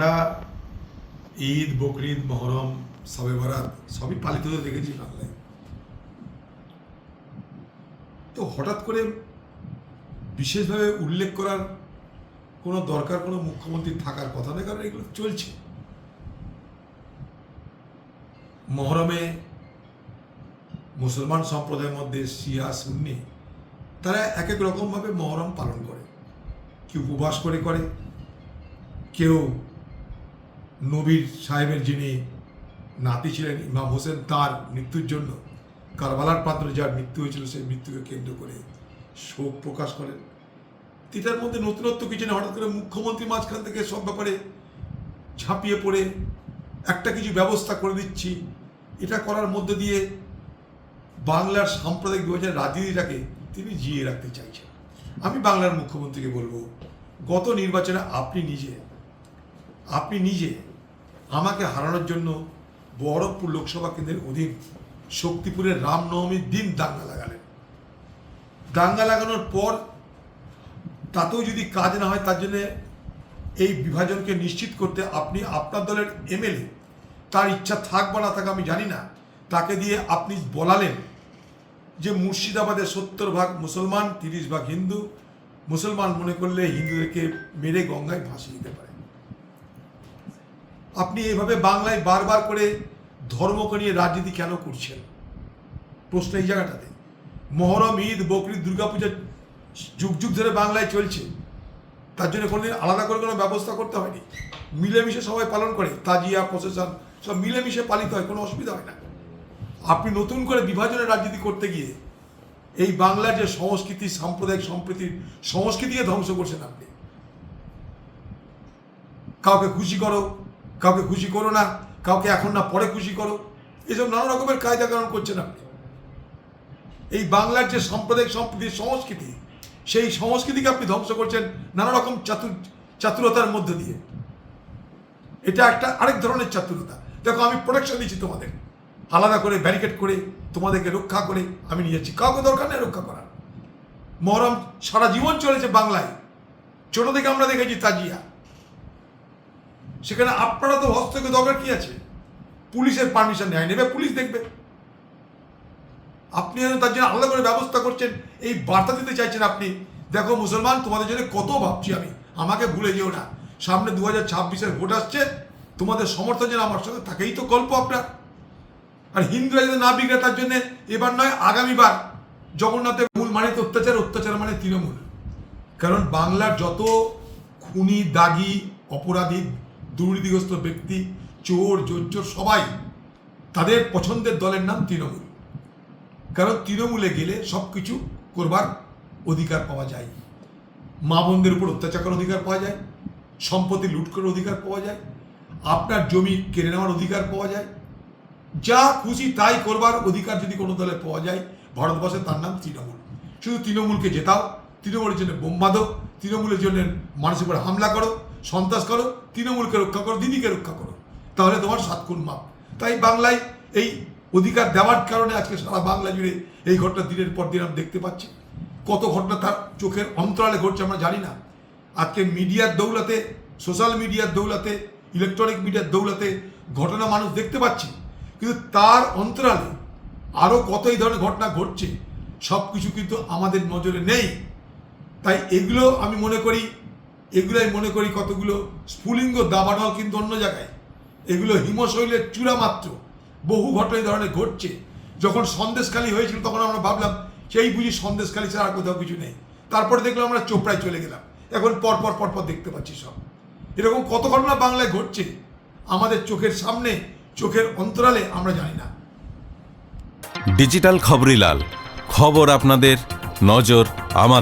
আমরা ঈদ, বকরিদ, মহরম, সবে বরাত সবই পালিত হতে দেখেছি বাংলায়। তো হঠাৎ করে বিশেষভাবে উল্লেখ করার কোনো দরকার কোনো মুখ্যমন্ত্রী থাকার কথা নয়, কারণ এগুলো চলছে। মহরমে মুসলমান সম্প্রদায়ের মধ্যে শিয়া, সুন্নি, তারা এক এক রকমভাবে মহরম পালন করে। কেউ উপবাস করে করে, কেউ নবীর সাহেবের যিনি নাতি ছিলেন, ইমাম হোসেন, তার মৃত্যুর জন্য কারবালার পাত্র যার মৃত্যু হয়েছিল, সেই মৃত্যুকে কেন্দ্র করে শোক প্রকাশ করেন। এটার মধ্যে নতুনত্ব কিছু না হঠাৎ করে মুখ্যমন্ত্রী মাঝখান থেকে সব ব্যাপারে ঝাঁপিয়ে পড়ে, একটা কিছু ব্যবস্থা করে দিচ্ছি, এটা করার মধ্যে দিয়ে বাংলার সাম্প্রদায়িক হাজার রাজনীতিটাকে তিনি জিয়ে রাখতে চাইছেন। আমি বাংলার মুখ্যমন্ত্রীকে বলব, গত নির্বাচনে আপনি নিজে আপনি নিজে আমাকে হারানোর জন্য বহরমপুর লোকসভা কেন্দ্রের অধীন শক্তিপুরের রামনবমীর দিন দাঙ্গা লাগালেন। দাঙ্গা লাগানোর পর তাতেও যদি কাজ না হয় তার জন্য এই বিভাজনকে নিশ্চিত করতে আপনি আপনার দলের এমএলএ, তার ইচ্ছা থাক বা না থাক আমি জানি না, তাকে দিয়ে আপনি বলালেন যে মুর্শিদাবাদের সত্তর ভাগ মুসলমান, তিরিশ ভাগ হিন্দু, মুসলমান মনে করলে হিন্দুদেরকে মেরে গঙ্গায় ভাসিয়ে দিতে পারে। আপনি এইভাবে বাংলায় বারবার করে ধর্মকে নিয়ে রাজনীতি কেন করছেন? প্রশ্ন এই জায়গাটাতে। মহরম, ঈদ বকরিদ দুর্গাপূজা যুগ যুগ ধরে বাংলায় চলছে। তার জন্য কোনোদিন আলাদা করে কোনো ব্যবস্থা করতে হয়নি। মিলেমিশে সবাই পালন করে। তাজিয়া প্রসেশন সব মিলেমিশে পালিত হয়, কোনো অসুবিধা হয় না। আপনি নতুন করে বিভাজনের রাজনীতি করতে গিয়ে এই বাংলার যে সংস্কৃতি, সাম্প্রদায়িক সম্প্রীতির সংস্কৃতিকে ধ্বংস করছেন আপনি। কাউকে খুশি করো কাউকে খুশি করো না, কাউকে এখন না, পরে খুশি করো। এসব নানা রকমের কায়দা কারণ করছেন আপনি। এই বাংলার যে সাম্প্রদায়িক সম্প্রীতির সংস্কৃতি, সেই সংস্কৃতিকে আপনি ধ্বংস করছেন নানা রকম চাতুর চাতুরতার মধ্যে দিয়ে। এটা একটা আরেক ধরনের চাতুরতা। দেখো, আমি প্রোটেকশন দিচ্ছি তোমাদের। আলাদা করে ব্যারিকেড করে তোমাদেরকে রক্ষা করে আমি নিয়ে যাচ্ছি। কাউকে দরকার নেই রক্ষা করার। মহরম সারা জীবন চলেছে বাংলায়। ছোট থেকে আমরা দেখেছি তাজিয়া। সেখানে আপনারা তো হস্তক্ষেপ দরকার কি আছে? পুলিশের পারমিশন নেয়, নেবে, পুলিশ দেখবে। আপনি তার জন্য আলাদা করে ব্যবস্থা করছেন, এই বার্তা দিতে চাইছেন আপনি। দেখো মুসলমান, তোমাদের জন্য কত ভাবছি আমি। আমাকে ভুলে যেও না। সামনে দু হাজার ছাব্বিশের ভোট আসছে। তোমাদের সমর্থন যেন আমার সঙ্গে থাকেই তো গল্প আপনার। আর হিন্দুরা যদি না বিগড়ে, তার জন্য এবার নয়, আগামীবার জগন্নাথের মূল মানে অত্যাচার অত্যাচার মানে তৃণমূল। কারণ বাংলার যত খুনি, দাগি, অপরাধী দুর্নীতিগ্রস্ত ব্যক্তি, চোর, জোচ্চোর সবাই তাদের পছন্দের দলের নাম তৃণমূল। কারণ তৃণমূলে গেলে সব কিছু করবার অধিকার পাওয়া যায়। মা বোনদের উপর অত্যাচার করার অধিকার পাওয়া যায়। সম্পত্তি লুট করার অধিকার পাওয়া যায়। আপনার জমি কেড়ে নেওয়ার অধিকার পাওয়া যায়। যা খুশি তাই করবার অধিকার যদি কোনো দলে পাওয়া যায় ভারতবর্ষে তার নাম তৃণমূল। শুধু তৃণমূলকে জেতাও, তৃণমূলের জন্য বোম তৃণমূলের জন্য মানুষের উপর হামলা করো সন্ত্রাস করো, তৃণমূলকে রক্ষা করো, দিদিকে রক্ষা করো। তাহলে তোমার সাত খুন মাপ। তাই বাংলায় এই অধিকার দেওয়ার কারণে আজকে সারা বাংলা জুড়ে এই ঘটনা দিনের পর দিন আমরা দেখতে পাচ্ছি। কত ঘটনা তার চোখের অন্তরালে ঘটছে আমরা জানি না। আজকে মিডিয়ার দৌলাতে, সোশ্যাল মিডিয়ার দৌলাতে, ইলেকট্রনিক মিডিয়ার দৌলাতে ঘটনা মানুষ দেখতে পাচ্ছে। কিন্তু তার অন্তরালে আরও কত এই ধরনের ঘটনা ঘটছে সব কিছু কিন্তু আমাদের নজরে নেই। তাই এগুলো আমি মনে করি এগুলোই মনে করি কতগুলো? স্ফুলিঙ্গ দাবানল কিন্তু অন্য জায়গায়। এগুলো হিমশৈলের চূড়া মাত্র। বহু ঘটনা এই ধরনের ঘটছে। যখন সন্দেশখালী হয়েছিল তখন আমরা ভাবলাম, সেই বুঝি সন্দেশখালী ছাড়া আর কোথাও কিছু নেই। তারপরে দেখলাম আমরা চোপড়ায় চলে গেলাম। এখন পরপর পর পর পর দেখতে পাচ্ছি সব। এরকম কত ঘটনা বাংলায় ঘটছে? আমাদের চোখের সামনে, চোখের অন্তরালে আমরা জানি না। ডিজিটাল খবরিলাল খবর আপনাদের, নজর আমাদের।